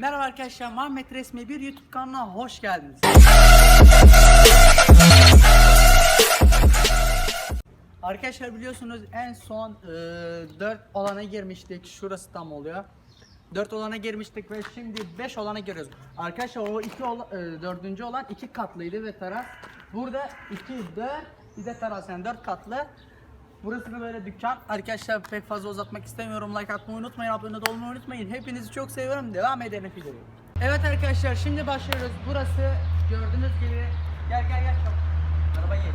Merhaba arkadaşlar, Muhammed Resmi bir YouTube kanalına hoş geldiniz. Arkadaşlar biliyorsunuz en son 4 olana girmiştik. Şurası tam oluyor. 4 olana girmiştik ve şimdi 5 olana giriyoruz. Arkadaşlar o 2 dördüncü olan 2 katlıydı ve teras. Burada 2 4 bir de teras yani 4 katlı. Burası da böyle dükkan. Arkadaşlar pek fazla uzatmak istemiyorum. Like atmayı unutmayın, abone olmayı unutmayın. Hepinizi çok seviyorum. Devam edelim videoya. Evet arkadaşlar şimdi başlıyoruz. Burası gördüğünüz gibi gel gel gel çabuk. Araba geliyor.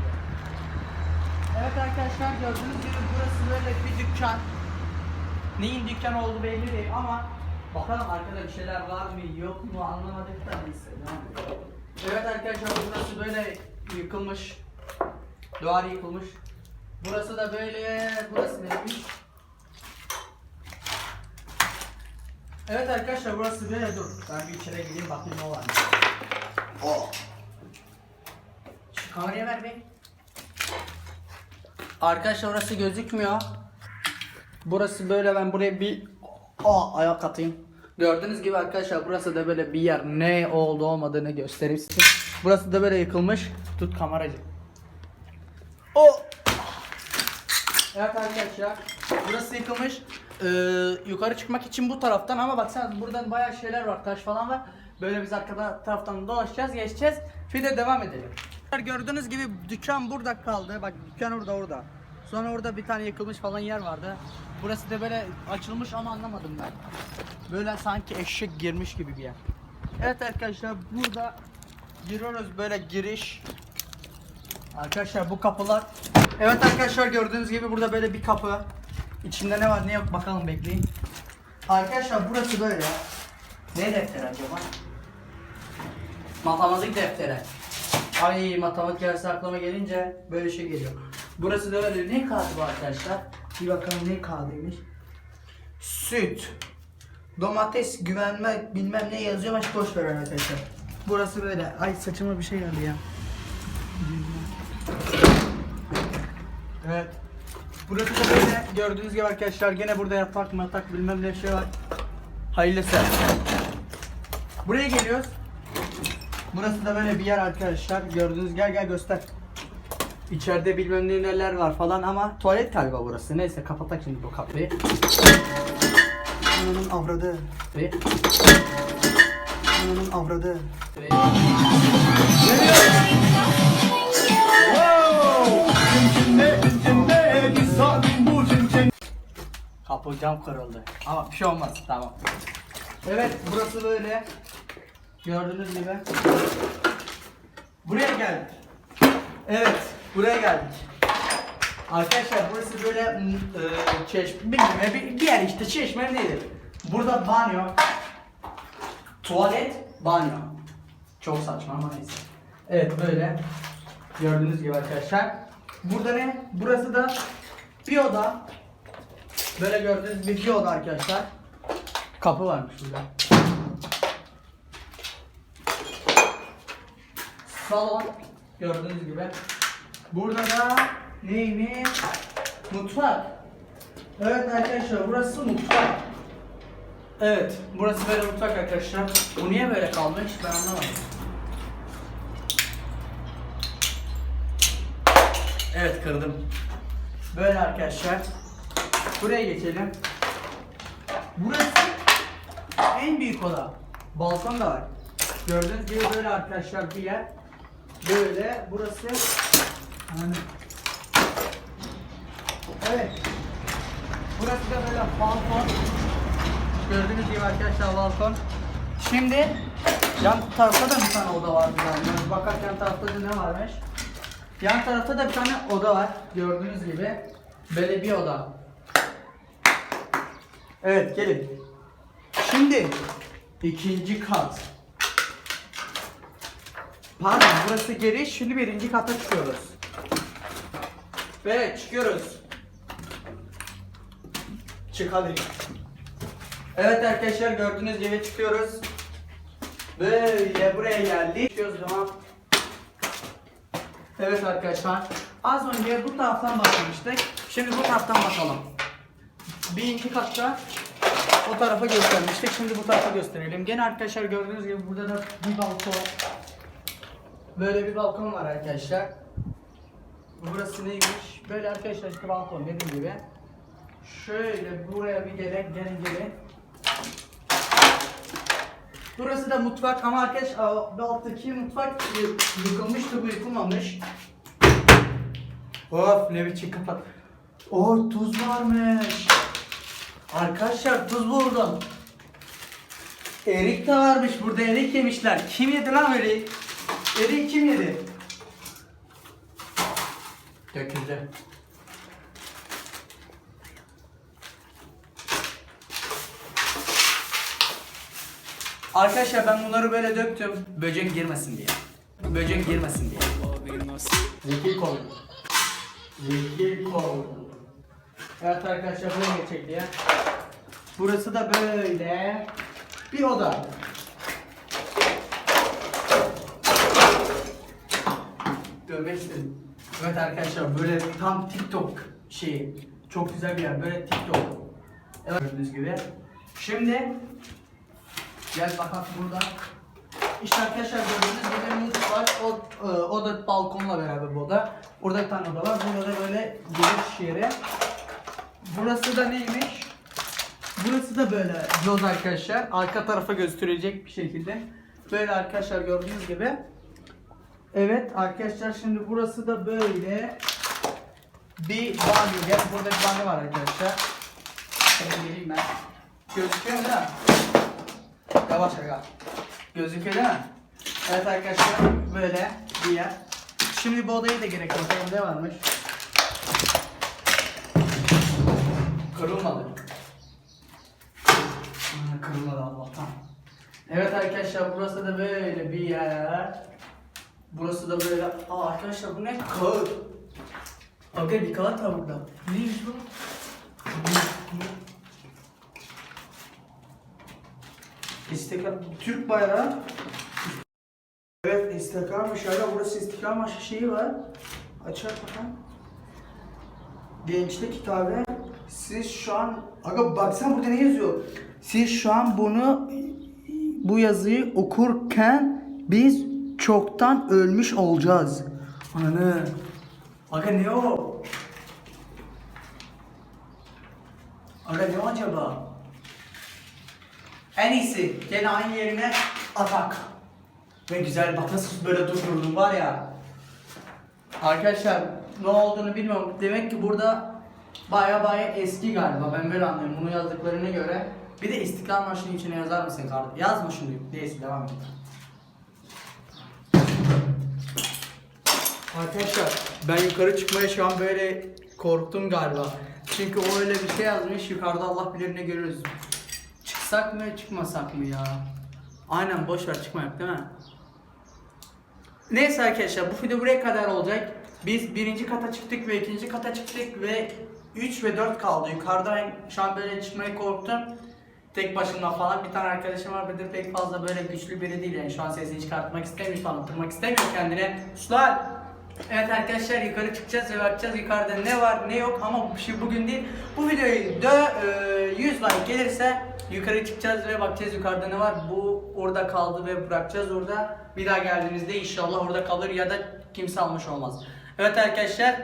Evet arkadaşlar gördüğünüz gibi burası böyle bir dükkan. Neyin dükkan olduğu belli değil ama bakalım arkada bir şeyler var mı yok mu anlamadık da neyse. Evet arkadaşlar burası böyle yıkılmış. Duvar yıkılmış. Burası da böyle, burası neymiş? Evet arkadaşlar burası böyle dur. Ben bir içeri gideyim bakayım ne var. Oh. Şu kamerayı ver be. Arkadaşlar orası gözükmüyor. Burası böyle ben buraya bir Aa, ayak atayım. Gördüğünüz gibi arkadaşlar burası da böyle bir yer. Ne oldu olmadığını göstereyim size. Burası da böyle yıkılmış. Tut kameracı. O. Evet arkadaşlar. Burası yıkılmış. Ee, yukarı çıkmak için bu taraftan ama baksana buradan bayağı şeyler var. Taş falan var. Böyle biz arkada taraftan dolaşacağız, geçeceğiz. Şimdi devam edelim. Gördüğünüz gibi dükkan burada kaldı. Bak dükkan orada orada. Sonra orada bir tane yıkılmış falan yer vardı. Burası da böyle açılmış ama anlamadım ben. Böyle sanki eşek girmiş gibi bir yer. Evet arkadaşlar burada giriyoruz böyle giriş. Arkadaşlar bu kapılar Evet arkadaşlar gördüğünüz gibi burada böyle bir kapı. İçinde ne var ne yok bakalım bekleyin. Arkadaşlar burası böyle. Ne defteri acaba? Matematik defteri. Ay matematik dersi aklıma gelince böyle şey geliyor. Burası da öyle. Ne kağıdı bu arkadaşlar? Bir bakalım ne kağıdıymış. Süt. Domates güvenme bilmem ne yazıyor ama boş ver arkadaşlar. Burası böyle. Ay saçıma bir şey geldi ya Evet. Burası da böyle gördüğünüz gibi arkadaşlar gene burada yatak matak bilmem ne şey var. Hayırlısı. Buraya geliyoruz. Burası da böyle bir yer arkadaşlar. Gördüğünüz gel gel göster. İçeride bilmem ne neler var falan ama tuvalet galiba burası. Neyse kapatak şimdi bu kapıyı. Ananın avradı. Ve Ananın avradı. Kapı cam kırıldı. Ama bir şey olmaz. Tamam. Evet burası böyle. Gördüğünüz gibi. Buraya geldik. Evet buraya geldik. Arkadaşlar burası böyle mm, e, çeşme, bilmiyorum bir, bir yer işte çeşme nedir? Burada banyo, tuvalet, banyo. Çok saçma ama neyse. Evet böyle. Gördüğünüz gibi arkadaşlar. Burada ne? Burası da bir oda. Böyle gördüğünüz bir oda arkadaşlar. Kapı varmış burada. Salon. Gördüğünüz gibi. Burada da neymiş? Mutfak. Evet arkadaşlar burası mutfak. Evet burası böyle mutfak arkadaşlar. Bu niye böyle kalmış ben anlamadım. Evet kırdım. Böyle arkadaşlar. Buraya geçelim. Burası en büyük oda. Balkon da var. Gördüğünüz gibi böyle arkadaşlar bir yer. Böyle burası Anladım. Evet. Burası da böyle balkon. Gördüğünüz gibi arkadaşlar balkon. Şimdi yan tarafta da bir tane oda var yani. Bakarken tarafta da ne varmış? Yan tarafta da bir tane oda var. Gördüğünüz gibi. Böyle bir oda. Evet gelin. Şimdi ikinci kat. Pardon burası giriş. Şimdi birinci kata çıkıyoruz. Evet çıkıyoruz. Çık hadi. Evet arkadaşlar gördüğünüz gibi çıkıyoruz. Böyle buraya geldik. Çıkıyoruz zaman. Evet arkadaşlar. Az önce bu taraftan başlamıştık. Şimdi bu taraftan bakalım. Birinci katta o tarafa göstermiştik. Şimdi bu tarafa gösterelim. Gene arkadaşlar gördüğünüz gibi burada da bir balkon. Böyle bir balkon var arkadaşlar. Burası neymiş? Böyle arkadaşlar işte balkon dediğim gibi. Şöyle buraya bir gerek gelin gelin. Burası da mutfak ama arkadaş alttaki mutfak yıkılmıştı bu yıkılmamış. Of ne biçim kapat. Oh tuz varmış. Arkadaşlar tuz buldum. Erik de varmış burada erik yemişler. Kim yedi lan erik? Erik kim yedi? Döküldü. Arkadaşlar ben bunları böyle döktüm. Böcek girmesin diye. Böcek girmesin diye. Zeki kol. Zeki kol. Evet arkadaşlar buraya geçecek diye. Burası da böyle bir oda. Dövmek istedim. Evet arkadaşlar böyle tam TikTok şeyi. Çok güzel bir yer. Böyle TikTok. Evet gördüğünüz gibi. Şimdi gel bakalım burada. İşte arkadaşlar gördüğünüz gibi mutfak o, e, o da balkonla beraber bu oda. Burada bir tane oda var. Burada da böyle giriş yeri. Burası da neymiş? Burası da böyle yoz arkadaşlar. Arka tarafa gösterecek bir şekilde. Böyle arkadaşlar gördüğünüz gibi. Evet arkadaşlar şimdi burası da böyle bir banyo. Gel burada bir banyo var arkadaşlar. Şöyle geleyim ben. Gözüküyor değil mi? Yavaş yavaş. Gözüküyor değil mi? Evet arkadaşlar böyle bir yer. Şimdi bu odaya da gerek yok. Ne varmış? Kırılmadı. Ha, Kırılmadı Allah'tan. Evet arkadaşlar burası da böyle bir yer. Burası da böyle. Aa arkadaşlar bu ne? Kağıt. Aga bir kağıt var burada. Neymiş bu? İstiklal, Türk bayrağı. Evet istiklal şöyle burası istiklal marşı şeyi var. Açar bakalım. Gençlik kitabı. Siz şu an, aga baksana burada ne yazıyor? Siz şu an bunu, bu yazıyı okurken biz çoktan ölmüş olacağız. Anı. Aga ne o? Aga ne acaba? En iyisi gene aynı yerine atak. Ve güzel bak nasıl böyle durdurdum var ya. Arkadaşlar ne olduğunu bilmiyorum. Demek ki burada baya baya eski galiba. Ben böyle anlıyorum bunu yazdıklarına göre. Bir de İstiklal Marşı'nın içine yazar mısın kardeşim? Yazma şunu. Neyse devam et. Arkadaşlar ben yukarı çıkmaya şu an böyle korktum galiba. Çünkü o öyle bir şey yazmış yukarıda Allah bilir ne görürüz. Çıksak mı çıkmasak mı ya? Aynen boş ver çıkmayak değil mi? Neyse arkadaşlar bu video buraya kadar olacak. Biz birinci kata çıktık ve ikinci kata çıktık ve 3 ve 4 kaldı. Yukarıdan şu çıkmaya korktum. Tek başına falan bir tane arkadaşım var bir de pek fazla böyle güçlü biri değil yani şu an sesini çıkartmak istemiyor, tanıtmak istemiyor kendine. Suslar! Evet arkadaşlar yukarı çıkacağız ve bakacağız yukarıda ne var ne yok ama bu şey bugün değil. Bu videoyu da e, 100 like gelirse yukarı çıkacağız ve bakacağız yukarıda ne var. Bu orada kaldı ve bırakacağız orada. Bir daha geldiğimizde inşallah orada kalır ya da kimse almış olmaz. Evet arkadaşlar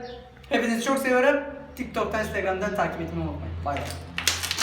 hepinizi çok seviyorum. TikTok'tan Instagram'dan takip etmeyi unutmayın. Bay bay.